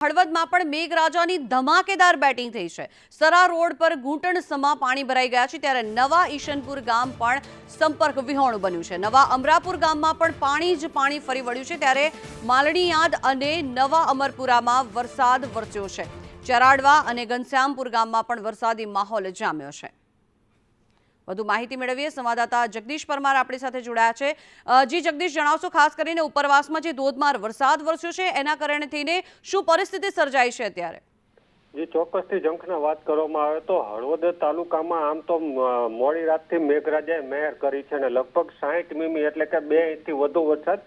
હળવદમાં પણ મેઘરાજાની ધમાકેદાર બેટિંગ થઈ છે. સરા રોડ પર ઘૂંટણ સમા પાણી ભરાઈ ગયા છે ત્યારે નવા ઈશનપુર ગામ પણ સંપર્ક વિહોણું બન્યું છે. નવા અમરાપુર ગામમાં પણ પાણી જ પાણી ફરી વળ્યું છે ત્યારે માલણીયાદ અને નવા અમરપુરામાં વરસાદ વરસ્યો છે. ચરાડવા અને ઘનશ્યામપુર ગામમાં પણ વરસાદી માહોલ જામ્યો છે. વધુ માહિતી મેળવીએ. સંવાદદાતા જગદીશ પરમાર આપણી સાથે જોડાયા છે. જી જગદીશ, જણાવશો ખાસ કરીને ઉપરવાસમાં જે ધોધમાર વરસાદ વરસ્યો છે, એના કારણે થઈને શું પરિસ્થિતિ સર્જાઈ છે અત્યારે? જે, ચોક્કસથી જંખના વાત કરવામાં આવે તો હળવદ તાલુકામાં આમ તો મોડી રાતથી મેઘરાજાએ મહેર કરી છે અને લગભગ સાહીઠ મીમી એટલે કે બે ઇંચથી વધુ વરસાદ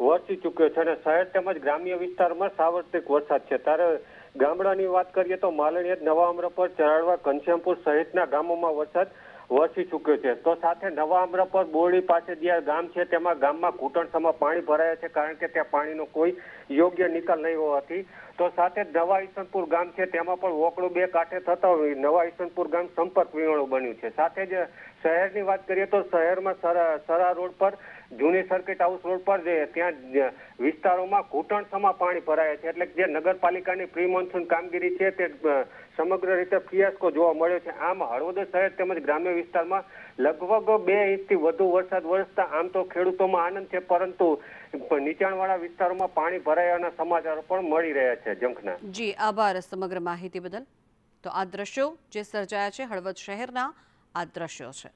વરસી ચૂક્યો છે અને શહેર તેમજ ગ્રામ્ય વિસ્તારમાં સાર્વત્રિક વરસાદ છે. ત્યારે ગામડાની વાત કરીએ તો માલણીય નવા અમરાપર ચરાડવા ઘનશ્યામપુર સહિતના ગામોમાં વરસાદ વરસી ચૂક્યો છે. તો સાથે નવા અમરાપર બોરડી પાસે દિયાર ગામ છે, તેમાં ગામમાં ઘૂંટણસમાં પાણી ભરાયા છે, કારણ કે ત્યાં પાણીનો કોઈ યોગ્ય નિકાલ નહીં હોવાથી તો સાથે નવા ઈસનપુર ગામ છે, તેમાં પણ વોકડું બે કાંઠે થતા હોય. નવા ઈસનપુર ગામ સંપર્ક વિહોણું બન્યું છે. સાથે જ શહેરની વાત કરીએ તો શહેરમાં સરા રોડ પર, જૂની સર્કિટ હાઉસ રોડ પર જે ત્યાં વિસ્તારોમાં ઘૂંટણસમાં પાણી ભરાયા છે. એટલે જે નગરપાલિકાની પ્રી મોન્સૂન કામગીરી છે, તે સમગ્ર રીતે ફિયાસ્કો જોવા મળ્યો છે. આમ હળવદ શહેર તેમજ ગ્રામ્ય વિસ્તારમાં લગભગ બે ઇંચથી વધુ વરસાદ વરસતા આમ તો ખેડૂતોમાં આનંદ છે, પરંતુ નીચાણવાળા વિસ્તારોમાં પાણી ભરાયાના સમાચારો પણ મળી રહ્યા છે. જંખના જી, આભાર સમગ્ર માહિતી બદલ. તો આ દ્રશ્યો જે સર્જાયા છે હળવદ શહેરના, આ દ્રશ્યો છે.